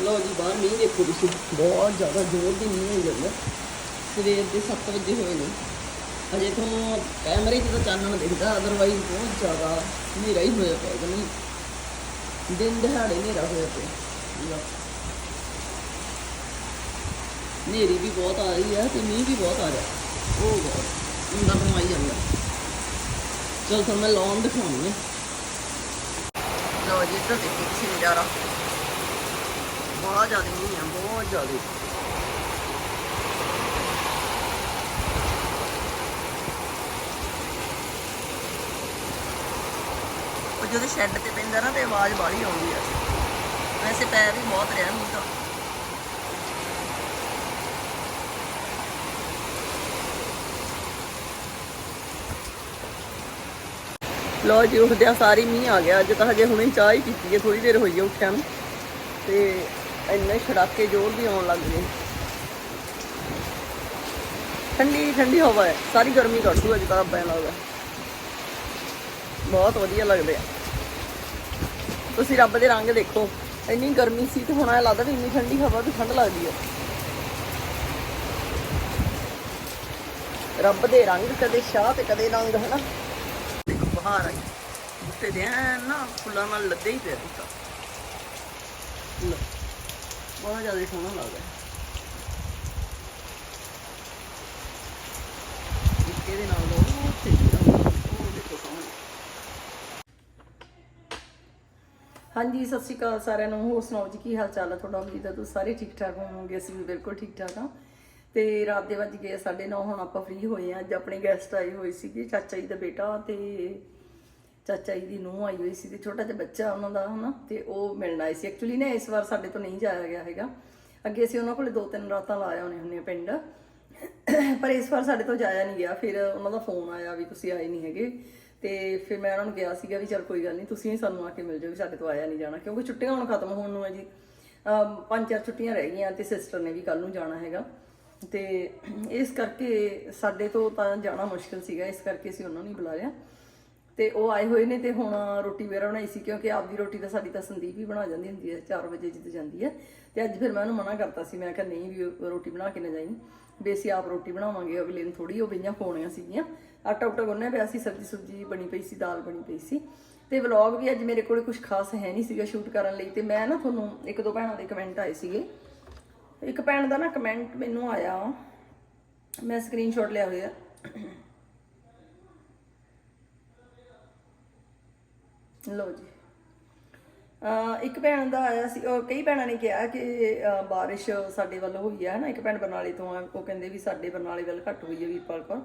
ਲੋ ਜੀ, ਬਾਹਰ ਮੀਂਹ ਦੇਖੋ ਤੁਸੀਂ। ਬਹੁਤ ਜ਼ਿਆਦਾ ਜ਼ੋਰ ਦੀ ਮੀਂਹ ਹੋ ਜਾਂਦਾ ਸਵੇਰ ਦੇ 7 ਵਜੇ ਹੋਏ ਨੇ। ਅਜੇ ਤੁਹਾਨੂੰ ਕੈਮਰੇ 'ਚ ਤਾਂ ਚਾਨਣ ਦਿਖਦਾ ਅਦਰਵਾਈਜ਼ ਬਹੁਤ ਜ਼ਿਆਦਾ ਹਨੇਰਾ ਹੀ ਹੋਇਆ ਪਿਆ ਕਿ ਦਿਨ ਦਿਹਾੜੇ ਹਨੇਰਾ ਹੋਇਆ ਪਿਆ। ਹਨੇਰੀ ਵੀ ਬਹੁਤ ਆ ਰਹੀ ਹੈ ਤੇ ਮੀਂਹ ਵੀ ਬਹੁਤ ਆ ਰਿਹਾ। ਉਹ ਬਹੁਤ। ਇੰਨਾ ਬਣਵਾਈ ਜਾਂਦਾ। ਚਲ ਤੁਹਾਨੂੰ ਮੈਂ ਲੌਂਗ ਦਿਖਾਉਣੀ ਲੋ ਜੀ, ਇੱਧਰ ਦੇਖੋ, ਤੁਸੀਂ ਨਜ਼ਾਰਾ। ਬਹੁਤ ਜ਼ਿਆਦਾ ਮੀਂਹ ਆ, ਬਹੁਤ ਜ਼ਿਆਦਾ। ਉਹ ਜਦੋਂ ਸ਼ੈੱਡ ਤੇ ਪੈਂਦਾ ਨਾ ਤੇ ਆਵਾਜ਼ ਬਾਹਲੀ ਆਉਂਦੀ ਆ। ਵੈਸੇ ਪੈ ਵੀ ਬਹੁਤ ਰਿਹਾ ਮੀਂਹ ਤਾਂ। ਲੋ ਜੀ, ਉੱਠਦਿਆਂ ਸਾਰੀ ਮੀਂਹ ਆ ਗਿਆ। ਅੱਜ ਤਾਂ ਹਜੇ ਹੁਣੇ ਚਾਹ ਹੀ ਪੀਤੀ ਹੈ ਥੋੜੀ ਦੇਰ ਹੋਈ ਹੈ ਉੱਠਿਆ ਨੂੰ। ਤੇ ਇੰਨੇ ਛੜਾਕੇ ਜ਼ੋਰ ਦੀ ਆਉਣ ਲੱਗ ਗਏ। ਠੰਡੀ ਠੰਡੀ ਹਵਾ ਹੈ। ਸਾਰੀ ਗਰਮੀ ਕੱਢ ਦੂ ਅੱਜ ਤਾਂ ਪੈਣ ਲੱਗਦਾ ਬਹੁਤ ਵਧੀਆ ਲੱਗਦੇ ਆ। ਤੁਸੀਂ ਰੱਬ ਦੇ ਰੰਗ ਦੇਖੋ। ਇੰਨੀ ਗਰਮੀ ਸੀ ਤੇ ਹੁਣ ਐ ਲੱਗਦਾ ਵੀ ਇੰਨੀ ਠੰਡੀ ਹਵਾ ਵੀ ਠੰਡ ਲੱਗਦੀ ਹੈ ਰੱਬ ਦੇ ਰੰਗ ਕਦੇ ਸ਼ਾਹ ਤੇ ਕਦੇ ਰੰਗ ਹਨਾ? ਦੇਖੋ ਬਹਾਰ ਆਈ ਬੁੱਟੇ ਦੇ ਨਾ ਫੁੱਲਾਂ ਨਾਲ ਲੱਦੇ ਹੀ ਪਿਆ ਬੁੱਟਾ ਲਓ, ਬਹੁਤ ਜ਼ਿਆਦਾ ਸੋਹਣਾ ਲੱਗਦਾ। ਹੈ ਨਾਲ ਦਾ, ਉਹ ਉੱਥੇ ਹਾਂਜੀ, ਸਤਿ ਸ਼੍ਰੀ ਅਕਾਲ ਸਾਰਿਆਂ ਨੂੰ। ਹੋਰ ਸੁਣਾਓ ਜੀ, ਕੀ ਹਾਲ ਚਾਲ ਹੈ ਤੁਹਾਡਾ? ਉਮੀਦ ਹੈ ਤੁਸੀਂ ਸਾਰੇ ਠੀਕ ਠਾਕ ਹੋਵੋਗੇ, ਅਸੀਂ ਵੀ ਬਿਲਕੁਲ ਠੀਕ ਠਾਕ ਹਾਂ। ਤੇ ਰਾਤ ਦੇ ਵੱਜ ਗਏ 9:30 ਹੁਣ ਆਪਾਂ ਫ੍ਰੀ ਹੋਏ ਆ ਅੱਜ ਆਪਣੇ ਗੈਸਟ ਆਏ ਹੋਏ ਸੀਗੇ, ਚਾਚਾ ਜੀ ਦਾ ਬੇਟਾ ਤੇ ਚਾਚਾ ਜੀ ਦੀ ਨੂੰਹ ਆਈ ਹੋਈ ਸੀ ਤੇ ਛੋਟਾ ਜਿਹਾ ਬੱਚਾ ਉਹਨਾਂ ਦਾ ਹਨਾ, ਤੇ ਉਹ ਮਿਲਣ ਆਏ ਸੀ। ਐਕਚੁਅਲੀ ਨਾ ਇਸ ਵਾਰ ਸਾਡੇ ਤੋਂ ਨਹੀਂ ਜਾਇਆ ਗਿਆ ਹੈਗਾ। ਅੱਗੇ ਅਸੀਂ ਉਹਨਾਂ ਕੋਲੇ ਦੋ ਤਿੰਨ ਰਾਤਾਂ ਲਾਇਆ ਹੋਣੇ ਹੁੰਨੇ ਆ ਪਿੰਡ। ਪਰ ਇਸ ਵਾਰ ਸਾਡੇ ਤੋਂ ਜਾਇਆ ਨਹੀਂ ਗਿਆ। ਫਿਰ ਉਹਨਾਂ ਦਾ ਫੋਨ ਆਇਆ ਵੀ ਤੁਸੀਂ ਆਏ ਨਹੀਂ ਹੈਗੇ। ਤੇ ਫਿਰ ਮੈਂ ਉਹਨਾਂ ਨੂੰ ਗਿਆ ਸੀਗਾ ਵੀ ਚਲ ਕੋਈ ਗੱਲ ਨਹੀਂ, ਤੁਸੀਂ ਸਾਨੂੰ ਆ ਕੇ ਮਿਲ ਜਾਓ ਵੀ ਸਾਡੇ ਤੋਂ ਆਇਆ ਨਹੀਂ ਜਾਣਾ, ਕਿਉਂਕਿ ਛੁੱਟੀਆਂ ਹੁਣ ਖਤਮ ਹੋਣ ਨੂੰ ਹੈ ਜੀ। ਪੰਜ ਚਾਰ ਛੁੱਟੀਆਂ ਰਹਿ ਗਈਆਂ ਤੇ ਸਿਸਟਰ ਨੇ ਵੀ ਕੱਲ ਨੂੰ ਜਾਣਾ ਹੈਗਾ। ਤੇ ਇਸ ਕਰਕੇ ਸਾਡੇ ਤੋਂ ਤਾਂ ਜਾਣਾ ਮੁਸ਼ਕਲ ਸੀਗਾ, ਇਸ ਕਰਕੇ ਅਸੀਂ ਉਹਨਾਂ ਨੂੰ ਹੀ ਬੁਲਾਇਆ। ਤੇ ਉਹ ਆਏ ਹੋਏ ਨੇ ਤੇ ਹੁਣ ਰੋਟੀ ਵਗੈਰਾ ਬਣਾਈ ਸੀ ਕਿਉਂਕਿ ਆਪਦੀ ਰੋਟੀ ਤਾਂ ਸਾਡੀ ਤਾਂ ਸੰਦੀਪ ਹੀ ਬਣਾ ਜਾਂਦੀ ਹੁੰਦੀ ਹੈ 4 ਵਜੇ ਜਿੱਦ ਜਾਂਦੀ ਹੈ। ਤੇ ਅੱਜ ਫਿਰ ਮੈਂ ਉਹਨੂੰ ਮਨਾ ਕਰਤਾ ਸੀ, ਮੈਂ ਕਿਹਾ ਨਹੀਂ ਵੀ ਰੋਟੀ ਬਣਾ ਕੇ ਨਾ ਜਾਈਂ। ਵੀ ਅਸੀਂ ਆਪ ਰੋਟੀ ਬਣਾਵਾਂਗੇ, ਅਗਲੇ ਨੂੰ ਥੋੜੀ ਉਹ ਬਈਆਂ ਪਾਉਣੀਆਂ ਸੀਗੀਆਂ। ਆਟਾ ਉਟਾ ਗੁੰਨਿਆ ਪਿਆ ਸੀ, ਸਬਜ਼ੀ ਸੁਬਜੀ ਬਣੀ ਪਈ ਸੀ, ਦਾਲ ਬਣੀ ਪਈ ਸੀ। ਤੇ ਵਲੌਗ ਵੀ ਅੱਜ ਮੇਰੇ ਕੋਲ ਕੁਝ ਖਾਸ ਹੈ ਨਹੀਂ ਸੀਗਾ ਸ਼ੂਟ ਕਰਨ ਲਈ। ਤੇ ਮੈਂ ਨਾ ਤੁਹਾਨੂੰ ਇੱਕ ਦੋ ਭੈਣਾਂ ਦੇ ਕਮੈਂਟ ਆਏ ਸੀਗੇ। ਇੱਕ ਭੈਣ ਦਾ ਨਾ ਕਮੈਂਟ ਮੈਨੂੰ ਆਇਆ। ਮੈਂ ਸਕਰੀਨਸ਼ਾਟ ਲਿਆ ਹੋਇਆ। ਲਓ ਜੀ। ਇੱਕ ਭੈਣ ਦਾ ਆਇਆ ਸੀ ਕਈ ਭੈਣਾਂ ਨੇ ਕਿਹਾ ਕਿ ਬਾਰਿਸ਼ ਸਾਡੇ ਵੱਲ ਹੋਈ ਹੈ ਨਾ ਇੱਕ ਭੈਣ ਬਰਨਾਲੇ ਤੋਂ ਆ, ਉਹ ਕਹਿੰਦੇ ਵੀ ਸਾਡੇ ਬਰਨਾਲੇ ਵੱਲ ਘੱਟ ਹੋਈ ਹੈ ਵੀਰਪਾਲ ਕੌਰ।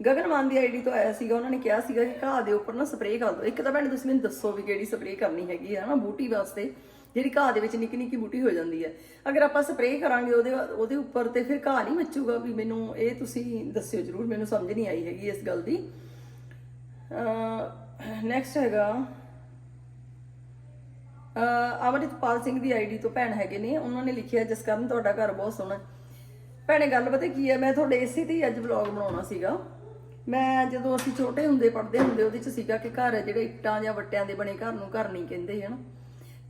ਗਗਨਮਾਨ ਦੀ ਆਈਡੀ ਤੋਂ ਆਇਆ ਸੀਗਾ, ਉਹਨਾਂ ਨੇ ਕਿਹਾ ਸੀਗਾ ਕਿ ਘਾਹ ਦੇ ਉੱਪਰ ਨਾ ਸਪਰੇਅ ਕਰ ਦਿਓ। ਇੱਕ ਤਾਂ ਭੈਣ, ਤੁਸੀਂ ਮੈਨੂੰ ਦੱਸੋ ਵੀ ਕਿਹੜੀ ਸਪਰੇਅ ਕਰਨੀ ਹੈਗੀ ਹੈ ਨਾ ਬੂਟੀ ਵਾਸਤੇ, ਜਿਹੜੀ ਘਾਹ ਦੇ ਵਿੱਚ ਨਿੱਕੀ ਨਿੱਕੀ ਬੂਟੀ ਹੋ ਜਾਂਦੀ ਹੈ ਅਗਰ ਆਪਾਂ ਸਪਰੇਅ ਕਰਾਂਗੇ ਉਹਦੇ ਉਹਦੇ ਉੱਪਰ ਤੇ ਫਿਰ ਘਾਹ ਨਹੀਂ ਮੱਚੂਗਾ ਵੀ ਮੈਨੂੰ ਇਹ ਤੁਸੀਂ ਦੱਸਿਓ ਜਰੂਰ, ਮੈਨੂੰ ਸਮਝ ਨਹੀਂ ਆਈ ਹੈਗੀ ਇਸ ਗੱਲ ਦੀ। ਨੈਕਸਟ ਹੈਗਾ। ਅਮਰਿਤਪਾਲ ਸਿੰਘ ਦੀ ਆਈਡੀ ਤੋਂ ਭੈਣ ਹੈਗੇ ਨੇ, ਉਹਨਾਂ ਨੇ ਲਿਖਿਆ, ਜਸਕਰਨ, ਤੁਹਾਡਾ ਘਰ ਬਹੁਤ ਸੋਹਣਾ। ਭੈਣੇ, ਗੱਲ ਪਤਾ ਕੀ ਹੈ? ਮੈਂ ਤੁਹਾਡੇ ਇਸੇ ਤੇ ਹੀ ਅੱਜ ਵਲੌਗ ਬਣਾਉਣਾ ਸੀਗਾ। ਮੈਂ ਜਦੋਂ ਅਸੀਂ ਛੋਟੇ ਹੁੰਦੇ, ਪੜ੍ਹਦੇ ਹੁੰਦੇ, ਉਹਦੇ ਚ ਸੀਗਾ ਕਿ ਘਰ ਜਿਹੜੇ ਇੱਟਾਂ ਜਾਂ ਵੱਟਿਆਂ ਦੇ ਬਣੇ ਘਰ ਨੂੰ ਘਰ ਨਹੀਂ ਕਹਿੰਦੇ, ਹਨ?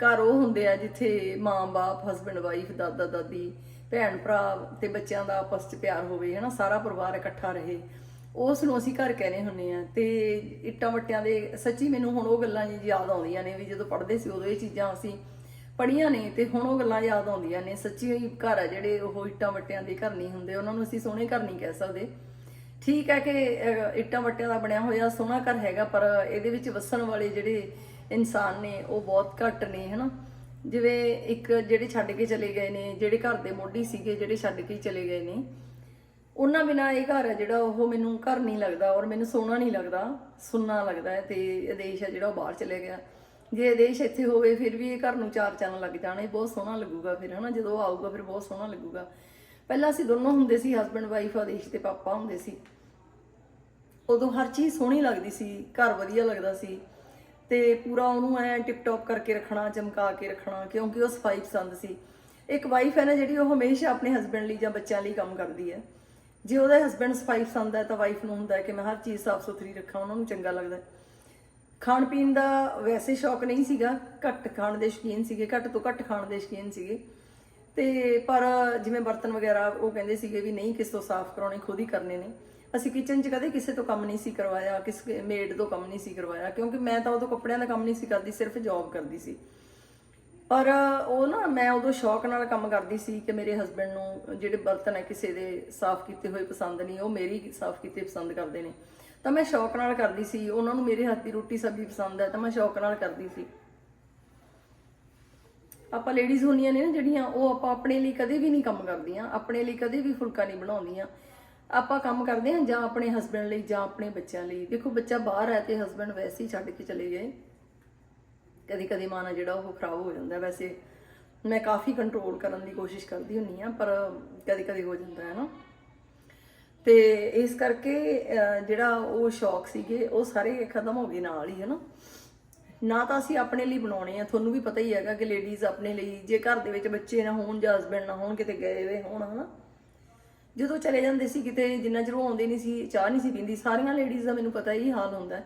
ਘਰ ਉਹ ਹੁੰਦੇ ਆ ਜਿੱਥੇ ਮਾਂ-ਬਾਪ ਹਸਬੰਡ ਵਾਈਫ ਦਾਦਾ, ਦਾਦੀ, ਭੈਣ ਭਰਾ ਤੇ ਬੱਚਿਆਂ ਦਾ ਆਪਸ ਚ ਪਿਆਰ ਹੋਵੇ, ਹਨਾ? ਸਾਰਾ ਪਰਿਵਾਰ ਇਕੱਠਾ ਰਹੇ। ਉਸ ਨੂੰ ਅਸੀਂ ਘਰ ਕਹਿੰਦੇ ਹੁੰਨੇ ਆ ਤੇ ਇੱਟਾਂ ਵੱਟਿਆਂ ਦੇ, ਸੱਚੀ ਮੈਨੂੰ ਹੁਣ ਉਹ ਗੱਲਾਂ ਜੀ ਯਾਦ ਆਉਂਦੀਆਂ ਨੇ ਵੀ ਜਦੋਂ ਪੜ੍ਹਦੇ ਸੀ ਉਦੋਂ ਇਹ ਚੀਜ਼ਾਂ ਅਸੀਂ ਪੜੀਆਂ ਨੇ ਤੇ ਹੁਣ ਉਹ ਗੱਲਾਂ ਯਾਦ ਆਉਂਦੀਆਂ ਨੇ। ਸੱਚੀ ਹੀ ਘਰ ਆ ਜਿਹੜੇ ਉਹ ਇੱਟਾਂ ਵੱਟਿਆਂ ਦੇ ਘਰ ਨਹੀਂ ਹੁੰਦੇ, ਉਹਨਾਂ ਨੂੰ ਅਸੀਂ ਸੋਹਣੇ ਘਰ ਨਹੀਂ ਕਹਿ ਸਕਦੇ। ਠੀਕ ਹੈ ਕਿ ਇੱਟਾਂ ਵੱਟਿਆਂ ਦਾ ਬਣਿਆ ਹੋਇਆ ਸੋਹਣਾ ਘਰ ਹੈਗਾ, ਪਰ ਇਹਦੇ ਵਿੱਚ ਵਸਣ ਵਾਲੇ ਜਿਹੜੇ ਇਨਸਾਨ ਨੇ ਉਹ ਬਹੁਤ ਘੱਟ ਨੇ, ਹਨਾ? ਜਿਵੇਂ ਇੱਕ ਜਿਹੜੇ ਛੱਡ ਕੇ ਚਲੇ ਗਏ ਨੇ, ਜਿਹੜੇ ਘਰ ਦੇ ਮੋਢੀ ਸੀਗੇ ਜਿਹੜੇ ਛੱਡ ਕੇ ਚਲੇ ਗਏ ਨੇ ਉਹਨਾਂ ਬਿਨਾ ਇਹ ਘਰ ਹੈ ਜਿਹੜਾ ਉਹ ਮੈਨੂੰ ਘਰ ਨਹੀਂ ਲੱਗਦਾ ਔਰ ਮੈਨੂੰ ਸੋਹਣਾ ਨਹੀਂ ਲੱਗਦਾ, ਸੁੰਨਾ ਲੱਗਦਾ ਹੈ ਤੇ ਇਹ ਦੇਸ਼ ਹੈ ਜਿਹੜਾ ਉਹ ਬਾਹਰ ਚਲੇ ਗਿਆ। ਜੇ ਇਹ ਦੇਸ਼ ਇੱਥੇ ਹੋਵੇ ਫਿਰ ਵੀ ਇਹ ਘਰ ਨੂੰ ਚਾਰ ਚੰਨ ਲੱਗ ਜਾਣੇ ਬਹੁਤ ਸੋਹਣਾ ਲੱਗੂਗਾ ਫਿਰ, ਹਨਾ? ਜਦੋਂ ਉਹ ਆਊਗਾ ਫਿਰ ਬਹੁਤ ਸੋਹਣਾ ਲੱਗੂਗਾ। ਪਹਿਲਾਂ ਅਸੀਂ ਦੋਨੋਂ ਹੁੰਦੇ ਸੀ ਹਸਬੰਡ ਵਾਈਫ ਆਦੇਸ਼ ਤੇ ਪਾਪਾ ਹੁੰਦੇ ਸੀ। ਉਦੋਂ ਹਰ ਚੀਜ਼ ਸੋਹਣੀ ਲੱਗਦੀ ਸੀ, ਘਰ ਵਧੀਆ ਲੱਗਦਾ ਸੀ। ਤੇ ਪੂਰਾ ਉਹਨੂੰ ਐ ਟਿਪ ਟੌਪ ਕਰਕੇ ਰੱਖਣਾ, ਚਮਕਾ ਕੇ ਰੱਖਣਾ, ਕਿਉਂਕਿ ਉਹ ਸਫ਼ਾਈ ਪਸੰਦ ਸੀ। ਇੱਕ ਵਾਈਫ ਹੈ ਨਾ ਜਿਹੜੀ ਉਹ ਹਮੇਸ਼ਾ ਆਪਣੇ ਹਸਬੰਡ ਲਈ ਜਾਂ ਬੱਚਿਆਂ ਲਈ ਕੰਮ ਕਰਦੀ ਹੈ। ਜੇ ਉਹਦੇ ਹਸਬੰਡ ਸਫ਼ਾਈ ਪਸੰਦ ਹੈ ਤਾਂ ਵਾਈਫ ਨੂੰ ਹੁੰਦਾ ਕਿ ਮੈਂ ਹਰ ਚੀਜ਼ ਸਾਫ਼ ਸੁਥਰੀ ਰੱਖਾਂ, ਉਹਨਾਂ ਨੂੰ ਚੰਗਾ ਲੱਗਦਾ ਖਾਣ ਪੀਣ ਦਾ ਵੈਸੇ ਸ਼ੌਕ ਨਹੀਂ ਸੀਗਾ, ਘੱਟ ਖਾਣ ਦੇ ਸ਼ੌਕੀਨ ਸੀਗੇ, ਘੱਟ ਤੋਂ ਘੱਟ ਖਾਣ ਦੇ ਸ਼ੌਕੀਨ ਸੀਗੇ। ਤੇ ਪਰ ਜਿਵੇਂ ਬਰਤਨ ਵਗੈਰਾ ਉਹ ਕਹਿੰਦੇ ਸੀਗੇ ਵੀ ਨਹੀਂ ਕਿਸ ਤੋਂ ਸਾਫ਼ ਕਰਾਉਣੇ, ਖੁਦ ਹੀ ਕਰਨੇ ਨੇ। ਅਸੀਂ ਕਿਚਨ 'ਚ ਕਦੇ ਕਿਸੇ ਤੋਂ ਕੰਮ ਨਹੀਂ ਸੀ ਕਰਵਾਇਆ, ਕਿਸ ਮੇਡ ਤੋਂ ਕੰਮ ਨਹੀਂ ਸੀ ਕਰਵਾਇਆ, ਕਿਉਂਕਿ ਮੈਂ ਤਾਂ ਉਦੋਂ ਕੱਪੜਿਆਂ ਦਾ ਕੰਮ ਨਹੀਂ ਸੀ ਕਰਦੀ, ਸਿਰਫ ਜੌਬ ਕਰਦੀ ਸੀ। ਪਰ ਉਹ ਨਾ, ਮੈਂ ਉਦੋਂ ਸ਼ੌਕ ਨਾਲ ਕੰਮ ਕਰਦੀ ਸੀ ਕਿ ਮੇਰੇ ਹਸਬੰਡ ਨੂੰ ਜਿਹੜੇ ਬਰਤਨ ਹੈ ਕਿਸੇ ਦੇ ਸਾਫ਼ ਕੀਤੇ ਹੋਏ ਪਸੰਦ ਨਹੀਂ, ਉਹ ਮੇਰੀ ਸਾਫ਼ ਕੀਤੇ ਪਸੰਦ ਕਰਦੇ ਨੇ। ਤਾਂ ਮੈਂ ਸ਼ੌਕ ਨਾਲ ਕਰਦੀ ਸੀ, ਉਹਨਾਂ ਨੂੰ ਮੇਰੇ ਹੱਥ ਦੀ ਰੋਟੀ ਸਬਜ਼ੀ ਪਸੰਦ ਹੈ, ਤਾਂ ਮੈਂ ਸ਼ੌਕ ਨਾਲ ਕਰਦੀ ਸੀ। ਆਪਾਂ ਲੇਡੀਜ਼ ਹੁੰਦੀਆਂ ਨੇ ਨਾ ਜਿਹੜੀਆਂ, ਉਹ ਆਪਾਂ ਆਪਣੇ ਲਈ ਕਦੇ ਵੀ ਨਹੀਂ ਕੰਮ ਕਰਦੀਆਂ, ਆਪਣੇ ਲਈ ਕਦੇ ਵੀ ਫੁਲਕਾ ਨਹੀਂ ਬਣਾਉਂਦੀਆਂ। ਆਪਾਂ ਕੰਮ ਕਰਦੇ ਹਾਂ ਜਾਂ ਆਪਣੇ ਹਸਬੰਡ ਲਈ ਜਾਂ ਆਪਣੇ ਬੱਚਿਆਂ ਲਈ। ਦੇਖੋ, ਬੱਚਾ ਬਾਹਰ ਹੈ ਤੇ ਹਸਬੰਡ ਵੈਸੇ ਹੀ ਛੱਡ ਕੇ ਚਲੇ ਗਏ। ਕਦੇ ਕਦੇ ਮਨ ਆ ਜਿਹੜਾ ਉਹ ਖਰਾਬ ਹੋ ਜਾਂਦਾ। ਵੈਸੇ ਮੈਂ ਕਾਫੀ ਕੰਟਰੋਲ ਕਰਨ ਦੀ ਕੋਸ਼ਿਸ਼ ਕਰਦੀ ਹੁੰਨੀ ਆ ਪਰ ਕਦੇ ਕਦੇ ਹੋ ਜਾਂਦਾ ਹੈ ਨਾ। ਤੇ ਇਸ ਕਰਕੇ ਜਿਹੜਾ ਉਹ ਸ਼ੌਕ ਸੀਗੇ, ਉਹ ਸਾਰੇ ਖਤਮ ਹੋ ਗਏ ਨਾਲ ਹੀ, ਹੈ ਨਾ। ਨਾ ਤਾਂ ਅਸੀਂ ਆਪਣੇ ਲਈ ਬਣਾਉਣੇ ਆ। ਤੁਹਾਨੂੰ ਵੀ ਪਤਾ ਹੀ ਹੈਗਾ ਕਿ ਲੇਡੀਜ਼ ਆਪਣੇ ਲਈ, ਜੇ ਘਰ ਦੇ ਵਿੱਚ ਬੱਚੇ ਨਾ ਹੋਣ, ਜਾਂ ਹਸਬੰਡ ਨਾ ਹੋਣ, ਕਿਤੇ ਗਏ ਹੋਏ ਹੋਣ ਹਨਾ ਜਦੋਂ ਚਲੇ ਜਾਂਦੇ ਸੀ ਕਿਤੇ, ਜਿੰਨਾ ਚਿਰ ਉਹ ਆਉਂਦੇ ਨਹੀਂ ਸੀ, ਚਾਹ ਨਹੀਂ ਸੀ ਪੀਂਦੀ, ਸਾਰੀਆਂ ਲੇਡੀਜ਼ ਦਾ ਮੈਨੂੰ ਪਤਾ ਹੀ ਹਾਲ ਹੁੰਦਾ ਹੈ।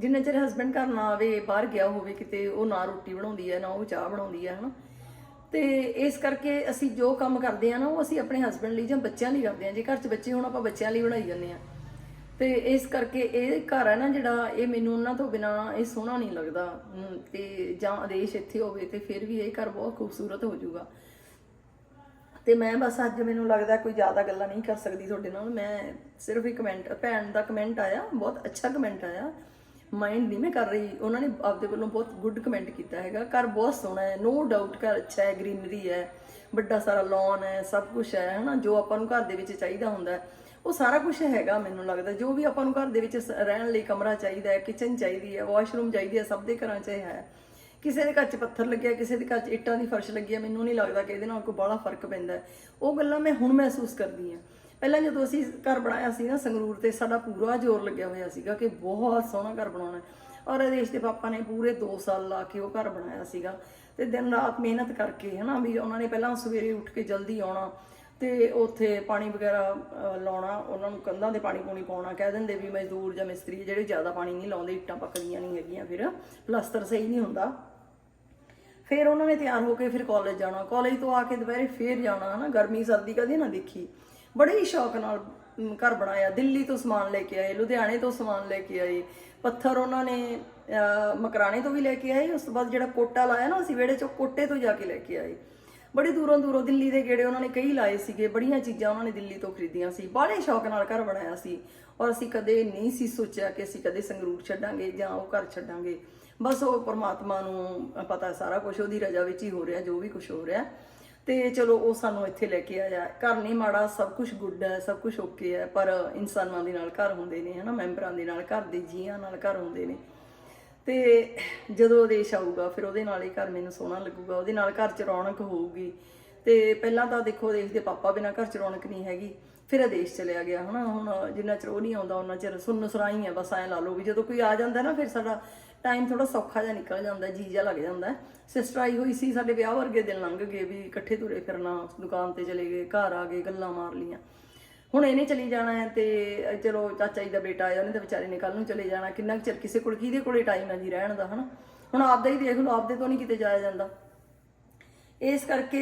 ਜਿੰਨਾ ਚਿਰ ਹਸਬੰਡ ਘਰ ਨਾ ਆਵੇ ਬਾਹਰ ਗਿਆ ਹੋਵੇ ਕਿਤੇ ਉਹ ਨਾ ਰੋਟੀ ਬਣਾਉਂਦੀ ਹੈ ਨਾ ਉਹ ਚਾਹ ਬਣਾਉਂਦੀ ਹੈ ਹਨਾ। ਤੇ ਇਸ ਕਰਕੇ ਅਸੀਂ ਜੋ ਕੰਮ ਕਰਦੇ ਆ ਨਾ ਉਹ ਅਸੀਂ ਆਪਣੇ ਹਸਬੰਡ ਲਈ ਜਾਂ ਬੱਚਿਆਂ ਲਈ ਕਰਦੇ ਆ। ਜੇ ਘਰ 'ਚ ਬੱਚੇ ਹੋਣ ਆਪਾਂ ਬੱਚਿਆਂ ਲਈ ਬਣਾਈ ਜਾਂਦੇ ਆ। ਤੇ ਇਸ ਕਰਕੇ ਇਹ ਘਰ ਹੈ ਨਾ ਜਿਹੜਾ ਇਹ ਮੈਨੂੰ ਉਹਨਾਂ ਤੋਂ ਬਿਨਾ ਇਹ ਸੋਹਣਾ ਨਹੀਂ ਲੱਗਦਾ। ਹਮ, ਤੇ ਜਾਂ ਆਦੇਸ਼ ਇੱਥੇ ਹੋਵੇ ਤੇ ਫਿਰ ਵੀ ਇਹ ਘਰ ਬਹੁਤ ਖੂਬਸੂਰਤ ਹੋ ਜਾਊਗਾ। ਤੇ ਮੈਂ ਬਸ ਅੱਜ ਮੈਨੂੰ ਲੱਗਦਾ ਕੋਈ ਜ਼ਿਆਦਾ ਗੱਲਾਂ ਨਹੀਂ ਕਰ ਸਕਦੀ ਤੁਹਾਡੇ ਨਾਲ। ਮੈਂ ਸਿਰਫ ਇੱਕ ਕਮੈਂਟ ਭੈਣ ਦਾ ਕਮੈਂਟ ਆਇਆ ਬਹੁਤ ਅੱਛਾ ਕਮੈਂਟ ਆਇਆ। ਮਾਈਂਡ ਨਹੀਂ ਮੈਂ ਕਰ ਰਹੀ। ਉਹਨਾਂ ਨੇ ਆਪਦੇ ਵੱਲੋਂ ਬਹੁਤ ਗੁੱਡ ਕਮੈਂਟ ਕੀਤਾ ਹੈਗਾ। ਘਰ ਬਹੁਤ ਸੋਹਣਾ ਹੈ। ਨੋ ਡਾਊਟ ਘਰ ਅੱਛਾ ਹੈ ਗ੍ਰੀਨਰੀ ਹੈ। ਵੱਡਾ ਸਾਰਾ ਲੌਨ ਹੈ, ਸਭ ਕੁਝ ਹੈ, ਹਨਾ? ਜੋ ਆਪਾਂ ਨੂੰ ਘਰ ਦੇ ਵਿੱਚ ਚਾਹੀਦਾ ਹੁੰਦਾ ਹੈ, ਉਹ ਸਾਰਾ ਕੁਝ ਹੈਗਾ ਮੈਨੂੰ ਲੱਗਦਾ। ਜੋ ਵੀ ਆਪਾਂ ਨੂੰ ਘਰ ਦੇ ਵਿੱਚ ਸ- ਰਹਿਣ ਲਈ ਕਮਰਾ ਚਾਹੀਦਾ ਹੈ ਕਿਚਨ ਚਾਹੀਦੀ ਹੈ ਵਾਸ਼ਰੂਮ ਚਾਹੀਦੀ ਹੈ, ਸਭ ਦੇ ਘਰਾਂ 'ਚ ਇਹ ਹੈ। ਕਿਸੇ ਦੇ ਘਰ 'ਚ ਪੱਥਰ ਲੱਗਿਆ, ਕਿਸੇ ਦੇ ਘਰ 'ਚ ਇੱਟਾਂ ਦੀ ਫਰਸ਼ ਲੱਗੀ ਹੈ, ਮੈਨੂੰ ਨਹੀਂ ਲੱਗਦਾ ਕਿ ਇਹਦੇ ਨਾਲ ਕੋਈ ਬਾਹਲਾ ਫ਼ਰਕ ਪੈਂਦਾ ਉਹ ਗੱਲਾਂ ਮੈਂ ਹੁਣ ਮਹਿਸੂਸ ਕਰਦੀ ਹਾਂ। ਪਹਿਲਾਂ ਜਦੋਂ ਅਸੀਂ ਘਰ ਬਣਾਇਆ ਸੀ ਨਾ ਸੰਗਰੂਰ ਤੇ ਸਾਡਾ ਪੂਰਾ ਜ਼ੋਰ ਲੱਗਿਆ ਹੋਇਆ ਸੀਗਾ ਕਿ ਬਹੁਤ ਸੋਹਣਾ ਘਰ ਬਣਾਉਣਾ ਔਰ ਆਦੇਸ਼ ਦੇ ਪਾਪਾ ਨੇ ਪੂਰੇ 2 ਸਾਲ ਲਾ ਕੇ ਉਹ ਘਰ ਬਣਾਇਆ ਸੀਗਾ। ਤੇ ਦਿਨ ਰਾਤ ਮਿਹਨਤ ਕਰਕੇ ਹਨਾ ਵੀ ਉਹਨਾਂ ਨੇ ਪਹਿਲਾਂ ਸਵੇਰੇ ਉੱਠ ਕੇ ਜਲਦੀ ਆਉਣਾ ਤੇ ਉੱਥੇ ਪਾਣੀ ਵਗੈਰਾ ਲਾਉਣਾ, ਉਹਨਾਂ ਨੂੰ ਕੰਧਾਂ ਦੇ ਪਾਣੀ ਪੂਣੀ ਪਾਉਣਾ, ਕਹਿ ਦਿੰਦੇ ਵੀ ਮਜ਼ਦੂਰ ਜਾਂ ਮਿਸਤਰੀ ਜਿਹੜੇ ਜ਼ਿਆਦਾ ਪਾਣੀ ਨਹੀਂ ਲਾਉਂਦੇ, ਇੱਟਾਂ ਪੱਕਦੀਆਂ ਨਹੀਂ ਹੈਗੀਆਂ ਫਿਰ ਪਲਸਤਰ ਸਹੀ ਨਹੀਂ ਹੁੰਦਾ। ਫਿਰ ਉਹਨਾਂ ਨੇ ਤਿਆਰ ਹੋ ਕੇ ਫਿਰ ਕਾਲਜ ਜਾਣਾ। ਕਾਲਜ ਤੋਂ ਆ ਕੇ ਦੁਪਹਿਰੇ ਫੇਰ ਜਾਣਾ ਹਨਾ, ਗਰਮੀ ਸਰਦੀ ਕਦੇ ਨਾ ਦੇਖੀ। ਬੜੇ ਹੀ ਸ਼ੌਕ ਨਾਲ ਘਰ ਬਣਾਇਆ। ਦਿੱਲੀ ਤੋਂ ਸਮਾਨ ਲੈ ਕੇ ਆਏ, ਲੁਧਿਆਣੇ ਤੋਂ ਸਮਾਨ ਲੈ ਕੇ ਆਏ। ਪੱਥਰ ਉਹਨਾਂ ਨੇ ਮਕਰਾਣੇ ਤੋਂ ਵੀ ਲੈ ਕੇ ਆਏ। ਉਸ ਤੋਂ ਬਾਅਦ ਜਿਹੜਾ ਕੋਟਾ ਲਾਇਆ ਨਾ ਅਸੀਂ, ਵਿਹੜੇ ਚੋਂ ਕੋਟੇ ਤੋਂ ਜਾ ਕੇ ਲੈ ਕੇ ਆਏ। ਬੜੀ ਦੂਰੋਂ ਦੂਰੋਂ ਦਿੱਲੀ ਦੇ ਗੇੜੇ ਉਹਨਾਂ ਨੇ ਕਈ ਲਾਏ ਸੀਗੇ। ਬੜੀਆਂ ਚੀਜ਼ਾਂ ਉਹਨਾਂ ਨੇ ਦਿੱਲੀ ਤੋਂ ਖਰੀਦੀਆਂ ਸੀ। ਬਾਹਲੇ ਸ਼ੌਕ ਨਾਲ ਘਰ ਬਣਾਇਆ ਸੀ। ਔਰ ਅਸੀਂ ਕਦੇ ਨਹੀਂ ਸੀ ਸੋਚਿਆ ਕਿ ਅਸੀਂ ਕਦੇ ਸੰਗਰੂਰ ਛੱਡਾਂਗੇ ਜਾਂ ਉਹ ਘਰ ਛੱਡਾਂਗੇ। ਬਸ ਉਹ ਪਰਮਾਤਮਾ ਨੂੰ ਪਤਾ ਸਾਰਾ ਕੁਝ ਉਹਦੀ ਰਜ਼ਾ ਵਿੱਚ ਹੀ ਹੋ ਰਿਹਾ, ਜੋ ਵੀ ਕੁਝ ਹੋ ਰਿਹਾ। ਤੇ ਚਲੋ ਉਹ ਸਾਨੂੰ ਇੱਥੇ ਲੈ ਕੇ ਆਇਆ। ਘਰ ਨਹੀਂ ਮਾੜਾ, ਸਭ ਕੁਝ ਗੁੱਡ ਹੈ, ਸਭ ਕੁਝ ਓਕੇ ਹੈ, ਪਰ ਇਨਸਾਨਾਂ ਦੇ ਨਾਲ ਘਰ ਹੁੰਦੇ ਨੇ, ਹਨਾ, ਮੈਂਬਰਾਂ ਦੇ ਨਾਲ, ਘਰ ਦੇ ਜੀਆਂ ਨਾਲ ਘਰ ਹੁੰਦੇ ਨੇ। ਤੇ ਜਦੋਂ ਦੇਸ਼ ਆਊਗਾ, ਫਿਰ ਉਹਦੇ ਨਾਲ ਹੀ ਘਰ ਮੈਨੂੰ ਸੋਹਣਾ ਲੱਗੂਗਾ, ਉਹਦੇ ਨਾਲ ਘਰ 'ਚ ਰੌਣਕ ਹੋਊਗੀ। ਤੇ ਪਹਿਲਾਂ ਤਾਂ ਦੇਖੋ ਦੇਸ਼ ਦੇ ਪਾਪਾ ਬਿਨਾਂ ਘਰ 'ਚ ਰੌਣਕ ਨਹੀਂ ਹੈਗੀ। ਫਿਰ ਆਦੇਸ਼ ਚਲਿਆ ਗਿਆ, ਹਨਾ? ਹੁਣ ਜਿੰਨਾ ਚਿਰ ਉਹ ਨਹੀਂ ਆਉਂਦਾ, ਉਹਨਾਂ ਚਿਰ ਸੁੰਨ ਸਰਾਈ ਹੈ ਬਸ ਐਂ ਲਾ ਲਓ ਵੀ ਜਦੋਂ ਕੋਈ ਆ ਜਾਂਦਾ ਨਾ, ਫਿਰ ਸਾਡਾ ਟਾਈਮ ਥੋੜਾ ਸੌਖਾ ਜਿਹਾ ਨਿਕਲ ਜਾਂਦਾ, ਜੀ ਜਿਹਾ ਲੱਗ ਜਾਂਦਾ। ਸਿਸਟਰ ਆਈ ਹੋਈ ਸੀ, ਸਾਡੇ ਵਿਆਹ ਵਰਗੇ ਦਿਨ ਲੰਘ ਗਏ ਵੀ ਇਕੱਠੇ ਤੁਰੇ ਫਿਰਨਾ, ਦੁਕਾਨ ਤੇ ਚਲੇ ਗਏ, ਘਰ ਆ ਗਏ, ਗੱਲਾਂ ਮਾਰ ਲੀਆਂ ਹੁਣ ਇਹਨੇ ਚਲੀ ਜਾਣਾ ਹੈ ਤੇ ਚਲੋ ਚਾਚਾ ਜੀ ਦਾ ਬੇਟਾ ਆਇਆ, ਉਹਨੇ ਤਾਂ ਵਿਚਾਰੇ ਨੇ ਕੱਲ ਨੂੰ ਚਲੇ ਜਾਣਾ, ਕਿੰਨਾ ਕੁ ਚਿਰ ਕਿਸੇ ਕੋਲ, ਕਿਹਦੇ ਕੋਲੇ ਟਾਈਮ ਹੈ ਜੀ ਰਹਿਣ ਦਾ, ਹਨਾ? ਹੁਣ ਆਪਦਾ ਹੀ ਦੇਖ ਲਓ, ਆਪਦੇ ਤੋਂ ਨਹੀਂ ਕਿਤੇ ਜਾਇਆ ਜਾਂਦਾ। ਇਸ ਕਰਕੇ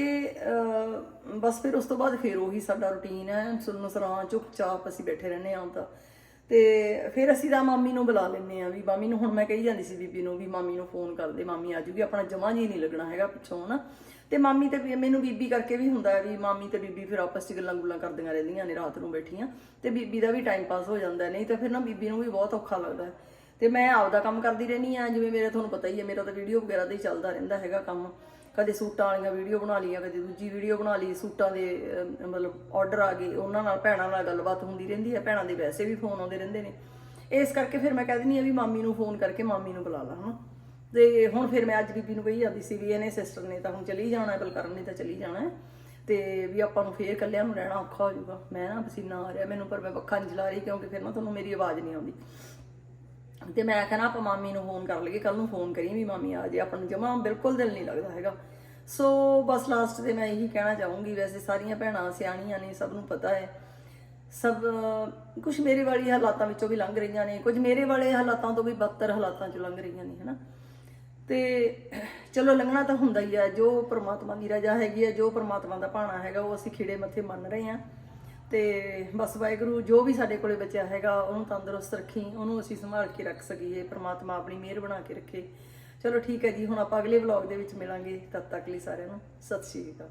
ਬਸ ਫਿਰ ਉਸ ਤੋਂ ਬਾਅਦ ਫਿਰ ਉਹੀ ਸਾਡਾ ਰੁਟੀਨ ਹੈ ਸੁਣਨ ਸਰਾਂ ਚੁੱਪਚਾਪ ਅਸੀਂ ਬੈਠੇ ਰਹਿੰਦੇ ਹਾਂ ਤਾਂ। ਤੇ ਫਿਰ ਅਸੀਂ ਤਾਂ ਮਾਮੀ ਨੂੰ ਬੁਲਾ ਲੈਂਦੇ ਆ ਵੀ, ਮਾਮੀ ਨੂੰ ਹੁਣ ਮੈਂ ਕਹੀ ਜਾਂਦੀ ਸੀ ਬੀਬੀ ਨੂੰ ਵੀ ਮਾਮੀ ਨੂੰ ਫੋਨ ਕਰ ਦੇ, ਮਾਮੀ ਆ ਜੂਗੀ, ਆਪਣਾ ਜਮਾ ਜੀ ਨਹੀਂ ਲੱਗਣਾ ਹੈਗਾ ਪਿੱਛੋਂ, ਹਨਾ। ਤੇ ਮਾਮੀ ਤੇ ਮੈਨੂੰ ਬੀਬੀ ਕਰਕੇ ਵੀ ਹੁੰਦਾ ਵੀ ਮਾਮੀ ਤੇ ਬੀਬੀ ਫਿਰ ਆਪਸ 'ਚ ਗੱਲਾਂ ਗੁੱਲਾਂ ਕਰਦੀਆਂ ਰਹਿੰਦੀਆਂ ਨੇ, ਰਾਤ ਨੂੰ ਬੈਠੀਆਂ। ਤੇ ਬੀਬੀ ਦਾ ਵੀ ਟਾਈਮ ਪਾਸ ਹੋ ਜਾਂਦਾ ਨਹੀਂ ਤਾਂ ਫਿਰ ਨਾ ਬੀਬੀ ਨੂੰ ਵੀ ਬਹੁਤ ਔਖਾ ਲੱਗਦਾ ਹੈ। ਤੇ ਮੈਂ ਆਪਦਾ ਕੰਮ ਕਰਦੀ ਰਹਿੰਦੀ ਆ ਜਿਵੇਂ ਮੇਰਾ, ਤੁਹਾਨੂੰ ਪਤਾ ਹੀ ਹੈ, ਮੇਰਾ ਤਾਂ ਵੀਡੀਓ ਵਗੈਰਾ ਦਾ ਹੀ ਚੱਲਦਾ ਰਹਿੰਦਾ ਹੈਗਾ ਕੰਮ। ਕਦੇ ਸੂਟਾਂ ਵਾਲੀਆਂ ਵੀਡੀਓ ਬਣਾ ਲਈਆਂ ਕਦੇ ਦੂਜੀ ਵੀਡੀਓ ਬਣਾ ਲਈ ਸੂਟਾਂ ਦੇ ਅਹ, ਮਤਲਬ ਆਰਡਰ ਆ ਗਏ ਉਹਨਾਂ ਨਾਲ ਭੈਣਾਂ ਨਾਲ ਗੱਲਬਾਤ ਹੁੰਦੀ ਰਹਿੰਦੀ ਹੈ ਭੈਣਾਂ ਦੇ ਵੈਸੇ ਵੀ ਫੋਨ ਆਉਂਦੇ ਰਹਿੰਦੇ ਨੇ। ਇਸ ਕਰਕੇ ਫਿਰ ਮੈਂ ਕਹਿ ਦਿੰਦੀ ਆ ਵੀ ਮਾਮੀ ਨੂੰ ਫੋਨ ਕਰਕੇ ਮਾਮੀ ਨੂੰ ਬੁਲਾ ਲਾ ਹਨਾ। ਤੇ ਹੁਣ ਫਿਰ ਮੈਂ ਅੱਜ ਬੀਬੀ ਨੂੰ ਕਹੀ ਜਾਂਦੀ ਸੀ ਵੀ ਇਹਨੇ ਸਿਸਟਰ ਨੇ ਤਾਂ ਹੁਣ ਚਲੀ ਜਾਣਾ ਹੈ ਬਲਕਰਨ ਨੇ ਤਾਂ ਚਲੀ ਜਾਣਾ ਹੈ। ਤੇ ਵੀ ਆਪਾਂ ਨੂੰ ਫੇਰ ਇਕੱਲਿਆਂ ਨੂੰ ਰਹਿਣਾ ਔਖਾ ਹੋ ਜਾਊਗਾ। ਮੈਂ ਨਾ ਪਸੀਨਾ ਆ ਰਿਹਾ ਮੈਨੂੰ ਪਰ ਮੈਂ ਪੱਖਾ ਨਹੀਂ ਚਲਾ ਰਹੀ ਕਿਉਂਕਿ ਫਿਰ ਨਾ ਤੁਹਾਨੂੰ ਮੇਰੀ ਆਵਾਜ਼ ਨਹੀਂ ਆਉਂਦੀ। ਤੇ ਮੈਂ ਕਹਿੰਦਾ ਆਪਾਂ ਮਾਮੀ ਨੂੰ ਫੋਨ ਕਰ ਲਈਏ ਕੱਲ ਨੂੰ ਫੋਨ ਕਰੀ ਵੀ ਮਾਮੀ ਆ ਜੇ, ਆਪਾਂ ਨੂੰ ਜਮਾ ਬਿਲਕੁਲ ਦਿਲ ਨਹੀਂ ਲੱਗਦਾ ਹੈਗਾ। ਸੋ ਬਸ ਲਾਸਟ ਤੇ ਮੈਂ ਇਹੀ ਕਹਿਣਾ ਚਾਹੂੰਗੀ, ਵੈਸੇ ਸਾਰੀਆਂ ਭੈਣਾਂ ਸਿਆਣੀਆਂ ਨੇ, ਸਭ ਨੂੰ ਪਤਾ ਹੈ। ਸਭ ਕੁਝ ਮੇਰੇ ਵਾਲੀ ਹਾਲਾਤਾਂ ਵਿੱਚੋਂ ਵੀ ਲੰਘ ਰਹੀਆਂ ਨੇ ਕੁਝ ਮੇਰੇ ਵਾਲੇ ਹਾਲਾਤਾਂ ਤੋਂ ਵੀ ਬਦਤਰ ਹਾਲਾਤਾਂ ਚੋਂ ਲੰਘ ਰਹੀਆਂ ਨੇ, ਹਨਾ। ਤੇ ਚਲੋ, ਲੰਘਣਾ ਤਾਂ ਹੁੰਦਾ ਹੀ ਆ ਜੋ ਪਰਮਾਤਮਾ ਦੀ ਰਜ਼ਾ ਹੈਗੀ ਆ ਜੋ ਪ੍ਰਮਾਤਮਾ ਦਾ ਭਾਣਾ ਹੈਗਾ, ਉਹ ਅਸੀਂ ਖਿੜੇ ਮੱਥੇ ਮੰਨ ਰਹੇ ਆ ਤੇ ਬਸ ਵਾਹਿਗੁਰੂ, ਜੋ ਵੀ ਸਾਡੇ ਕੋਲੇ ਬਚਿਆ ਹੈਗਾ, ਉਹਨੂੰ ਤੰਦਰੁਸਤ ਰੱਖੀ, ਉਹਨੂੰ ਅਸੀਂ ਸੰਭਾਲ ਕੇ ਰੱਖ ਸਕੀਏ, ਪ੍ਰਮਾਤਮਾ ਆਪਣੀ ਮਿਹਰ ਬਣਾ ਕੇ ਰੱਖੇ। ਚਲੋ ਠੀਕ ਹੈ ਜੀ, ਹੁਣ ਆਪਾਂ ਅਗਲੇ ਵਲੌਗ ਦੇ ਵਿੱਚ ਮਿਲਾਂਗੇ। ਤਦ ਤੱਕ ਲਈ ਸਾਰਿਆਂ ਨੂੰ ਸਤਿ ਸ਼੍ਰੀ ਅਕਾਲ।